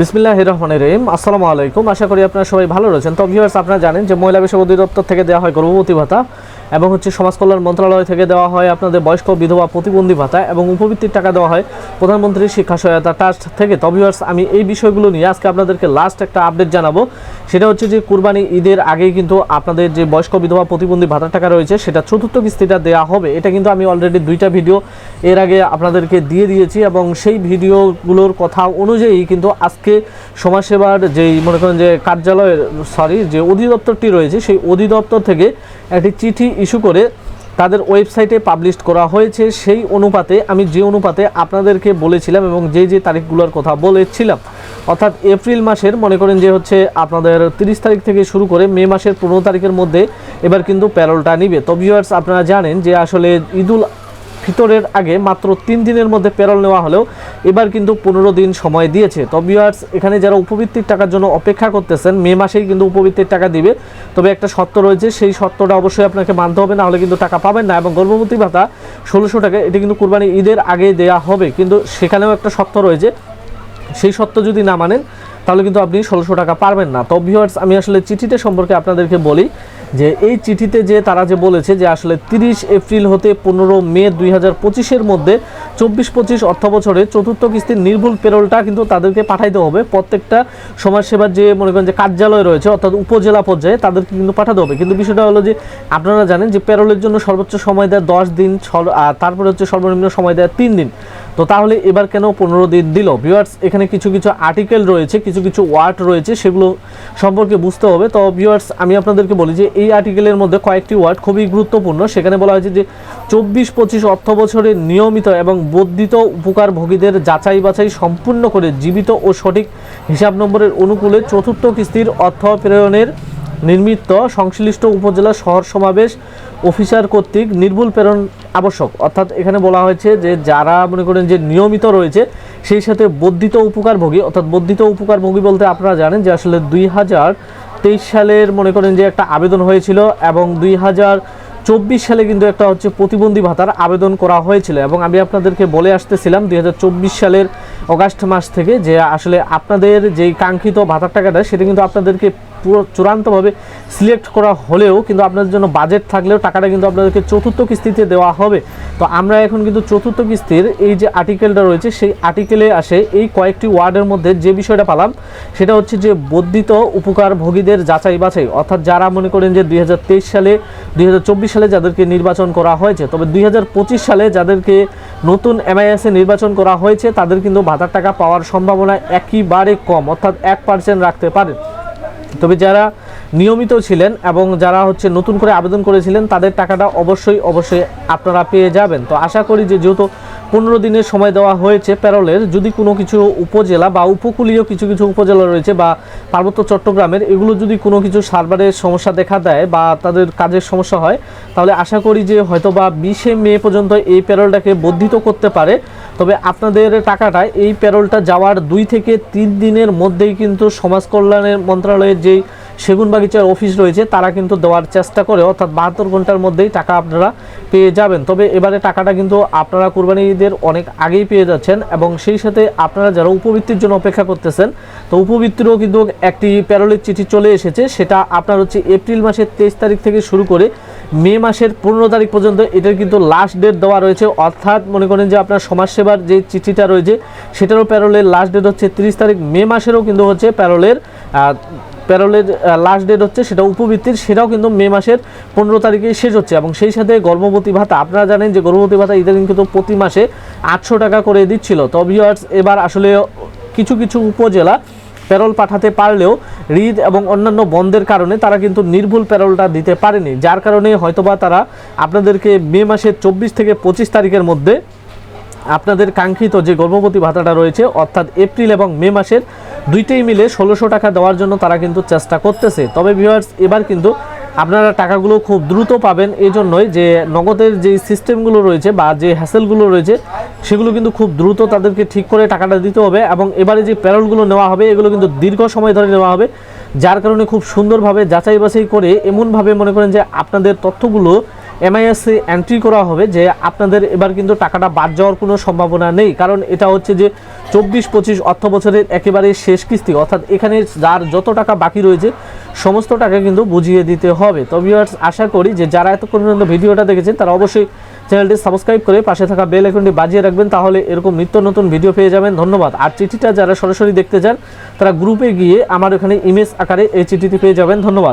বিসমিল্লাহ রহমানের রহিম। আসসালামু আলাইকুম। আশা করি আপনারা সবাই ভালো রয়েছেন। তো ভিউয়ার্স আপনারা জানেন যে মহিলা বিষয়ক অধিদপ্তর থেকে দেওয়া হয় গর্ভবতী ভাতা। এবং হচ্ছে সমাজ কল্যাণ মন্ত্রণালয় থেকে দেওয়া হয় আপনাদের বয়স্ক বিধবা প্রতিবন্ধী ভাতা এবং উপবৃত্তির টাকা দেওয়া হয় প্রধানমন্ত্রী শিক্ষা সহায়তা ট্রাস্ট থেকে। তো আমি এই বিষয়গুলো নিয়ে আজকে আপনাদেরকে লাস্ট একটা আপডেট জানাব। সেটা হচ্ছে যে কুরবানি ঈদের আগেই কিন্তু আপনাদের যে বয়স্ক বিধবা প্রতিবন্ধী ভাতার টাকা রয়েছে, সেটা চতুর্থ কিস্তিটা দেওয়া হবে। এটা কিন্তু আমি অলরেডি দুইটা ভিডিও এর আগে আপনাদেরকে দিয়ে দিয়েছি এবং সেই ভিডিওগুলোর কথা অনুযায়ী কিন্তু আজকে সমাজসেবার যেই মনে করেন যে কার্যালয়ের সরি যে অধিদপ্তরটি রয়েছে, সেই অধিদপ্তর থেকে একটি চিঠি ইস্যু করে তাদের ওয়েবসাইটে পাবলিশ করা হয়েছে। সেই অনুপাতে আমি যে অনুপাতে আপনাদেরকে বলেছিলাম এবং যে যে তারিখগুলোর কথা বলেছিলাম, অর্থাৎ এপ্রিল মাসের, মনে করেন যে হচ্ছে আপনাদের তিরিশ তারিখ থেকে শুরু করে মে মাসের পনেরো তারিখের মধ্যে এবার কিন্তু প্যারোলটা নিবে। তো ভিউয়ার্স আপনারা জানেন যে আসলে ঈদুল ফিতরের আগে মাত্র তিন দিনের মধ্যে প্যারোল নেওয়া হলেও এবার কিন্তু পনেরো দিন সময় দিয়েছে। তো ভিউয়ার্স এখানে যারা উপবৃত্তির টাকার জন্য অপেক্ষা করতেছেন, মে মাসেই কিন্তু উপবৃত্তির টাকা দিবে। তবে একটা শর্ত রয়েছে, সেই শর্তটা অবশ্যই আপনাকে মানতে হবে, না হলে কিন্তু টাকা পাবেন না এবং গর্ভবতী ভাতা ষোলোশো টাকা, এটি কিন্তু কুরবানি ঈদের আগে দেয়া হবে। কিন্তু সেখানেও একটা শর্ত রয়েছে, সেই শর্ত যদি না মানেন, তাহলে কিন্তু আপনি ষোলোশো টাকা পারবেন না। তো ভিউয়ার্স আমি আসলে চিঠিটা সম্পর্কে আপনাদেরকে বলি যে এই চিঠিতে যে তারা যে বলেছে যে আসলে তিরিশ এপ্রিল হতে পনেরো মে দুই হাজার পঁচিশের মধ্যে চব্বিশ পঁচিশ অর্থ বছরে চতুর্থ কিস্তির নির্ভুল পেরোলটা কিন্তু তাদেরকে পাঠাইতে হবে। প্রত্যেকটা সমাজসেবার যে মনে করেন যে কার্যালয় রয়েছে অর্থাৎ উপজেলা পর্যায়ে তাদেরকে কিন্তু পাঠাতে হবে। কিন্তু বিষয়টা হলো যে আপনারা জানেন যে পেরোলের জন্য সর্বোচ্চ সময় দেয় দশ দিন তারপরে হচ্ছে সর্বনিম্ন সময় দেয় তিন দিন। তো তাহলে এবার কেন পনেরো দিন দিল? ভিউয়ার্স এখানে কিছু কিছু আর্টিকেল রয়েছে, কিছু কিছু ওয়ার্ড রয়েছে, সেগুলো সম্পর্কে বুঝতে হবে। তো ভিউয়ার্স আমি আপনাদেরকে বলি যে এই আর্টিকেলের মধ্যে কয়েকটি ওয়ার্ড খুবই গুরুত্বপূর্ণ। সেখানে বলা হয়েছে যে চব্বিশ পঁচিশ অর্থ বছরে নিয়মিত এবং বর্ধিত উপকারভোগীদের যাচাই বাছাই সম্পূর্ণ করে জীবিত ও সঠিক হিসাব নম্বরের অনুকূলে চতুর্থ কিস্তির অর্থ প্রেরণের নির্মিত সংশ্লিষ্ট উপজেলা শহর সমাবেশ অফিসার কর্তৃক নির্ভুল প্রেরণ আবশ্যক। অর্থাৎ এখানে বলা হয়েছে যে, যারা মনে করেন যে নিয়মিত রয়েছে, সেই সাথে বর্ধিত উপকারভোগী, অর্থাৎ বর্ধিত উপকারভোগী বলতে আপনারা জানেন যে, আসলে দুই হাজার তেইশ সালের মনে করেন যে একটা আবেদন হয়েছিল এবং দুই হাজার চব্বিশ সালে কিন্তু একটা হচ্ছে প্রতিবন্ধী ভাতার আবেদন করা হয়েছিল। এবং আমি আপনাদেরকে বলে আসতেছিলাম দুই হাজার চব্বিশ সালের অগাস্ট মাস থেকে যে, আসলে আপনাদের যেই কাঙ্ক্ষিত ভাতার টাকাটা, সেটা কিন্তু আপনাদেরকে পুরো চূড়ান্তভাবে সিলেক্ট করা হলেও কিন্তু আপনাদের জন্য বাজেট থাকলেও টাকাটা কিন্তু আপনাদেরকে চতুর্থ কিস্তিতে দেওয়া হবে। তো আমরা এখন কিন্তু চতুর্থ কিস্তির এই যে আর্টিকেলটা রয়েছে, সেই আর্টিকেলে আসে এই কয়েকটি ওয়ার্ডের মধ্যে যে বিষয়টা পালাম, সেটা হচ্ছে যে বর্ধিত উপকারভোগীদের যাচাই বাছাই। অর্থাৎ যারা মনে করেন যে দুই হাজার তেইশ সালে, দুই হাজার চব্বিশ সালে যাদেরকে নির্বাচন করা হয়েছে, তবে দুই হাজার পঁচিশ সালে যাদেরকে নতুন এমআইএসে নির্বাচন করা হয়েছে, তাদের কিন্তু ভাতার টাকা পাওয়ার সম্ভাবনা একেবারে কম, অর্থাৎ এক পার্সেন্ট রাখতে পারেন তবে যারা নিয়মিত ছিলেন এবং যারা হচ্ছে নতুন করে আবেদন করেছিলেন, তাদের টাকাটা অবশ্যই অবশ্যই আপনারা পেয়ে যাবেন। তো আশা করি যে যেহেতু পনেরো দিনের সময় দেওয়া হয়েছে প্যারোলের। যদি কোনো কিছু উপজেলা বা উপকূলীয় কিছু কিছু উপজেলা রয়েছে বা পার্বত্য চট্টগ্রামের, এগুলো যদি কোনো কিছু সার্ভারের সমস্যা দেখা দেয় বা তাদের কাজের সমস্যা হয়, তাহলে আশা করি যে হয়তো বা বিশে মে পর্যন্ত এই প্যারোলটাকে বর্ধিত করতে পারে। তবে আপনাদের টাকাটা এই প্যারোলটা যাওয়ার দুই থেকে তিন দিনের মধ্যেই কিন্তু সমাজ কল্যাণের মন্ত্রণালয়ের যেই সেগুন বাগিচার অফিস রয়েছে, তারা কিন্তু দেওয়ার চেষ্টা করে, অর্থাৎ বাহাত্তর ঘণ্টার মধ্যেই টাকা আপনারা পেয়ে যাবেন। তবে এবারে টাকাটা কিন্তু আপনারা কুরবানি ঈদের অনেক আগেই পেয়ে যাচ্ছেন এবং সেই সাথে আপনারা যারা উপবৃত্তির জন্য অপেক্ষা করতেছেন, তো উপবৃত্তিরও কিন্তু একটি প্যারোলের চিঠি চলে এসেছে, সেটা আপনার হচ্ছে এপ্রিল মাসের তেইশ তারিখ থেকে শুরু করে মে মাসের পনেরো তারিখ পর্যন্ত এটার কিন্তু লাস্ট ডেট দেওয়া রয়েছে। অর্থাৎ মনে করেন যে আপনার সমাজসেবার যে চিঠিটা রয়েছে, সেটারও প্যারোলের লাস্ট ডেট হচ্ছে তিরিশ তারিখ মে মাসেরও কিন্তু হচ্ছে প্যারোলের প্যারোলের লাস্ট ডেট হচ্ছে সেটা উপবৃত্তির, সেটাও কিন্তু মে মাসের পনেরো তারিখে শেষ হচ্ছে। এবং সেই সাথে গর্ভবতী ভাতা, আপনারা জানেন যে গর্ভবতী ভাতা ইদানিং কিন্তু প্রতি মাসে আটশো টাকা করে দিচ্ছিল। তো ভিউয়ার্স এবার আসলে কিছু কিছু উপজেলা প্যারোল পাঠাতে পারলেও রিদ এবং অন্যান্য বন্ধের কারণে তারা কিন্তু নির্ভুল প্যারোলটা দিতে পারেনি। যার কারণে হয়তোবা তারা আপনাদেরকে মে মাসের চব্বিশ থেকে পঁচিশ তারিখের মধ্যে আপনাদের কাঙ্ক্ষিত যে গর্ভবতী ভাতাটা রয়েছে, অর্থাৎ এপ্রিল এবং মে মাসের দুইটাই মিলে ষোলোশো টাকা দেওয়ার জন্য তারা কিন্তু চেষ্টা করতেছে। তবে ভিউয়ার্স এবার কিন্তু আপনারা টাকাগুলো খুব দ্রুত পাবেন। এই জন্যই যে নগদের যে সিস্টেমগুলো রয়েছে বা যে হ্যাসেলগুলো রয়েছে, সেগুলো কিন্তু খুব দ্রুত তাদেরকে ঠিক করে টাকাটা দিতে হবে এবং এবারে যে প্যারোলগুলো নেওয়া হবে, এগুলো কিন্তু দীর্ঘ সময় ধরে নেওয়া হবে। যার কারণে খুব সুন্দরভাবে যাচাই বাছাই করে এমনভাবে মনে করেন যে আপনাদের তথ্যগুলো এমআইএসে এন্ট্রি করা হবে যে আপনাদের এবার কিন্তু টাকাটা বাদ যাওয়ার কোনো সম্ভাবনা নেই। কারণ এটা হচ্ছে যে চব্বিশ পঁচিশ অর্থ বছরের একেবারে শেষ কিস্তি। অর্থাৎ এখানে যার যত টাকা বাকি রয়েছে, সমস্ত টাকা কিন্তু বুঝিয়ে দিতে হবে। তো ভিউয়ার্স আশা করি যে যারা এতক্ষণ পর্যন্ত ভিডিওটা দেখেছেন, তারা অবশ্যই চ্যানেলটি সাবস্ক্রাইব করে পাশে থাকা বেল আইকনটি বাজিয়ে রাখবেন, তাহলে এরকম নিত্য নতুন ভিডিও পেয়ে যাবেন। ধন্যবাদ। আর চিঠিটা যারা সরাসরি দেখতে চান, তারা গ্রুপে গিয়ে আমার এখানে ইমেজ আকারে এই চিঠিটি পেয়ে যাবেন। ধন্যবাদ।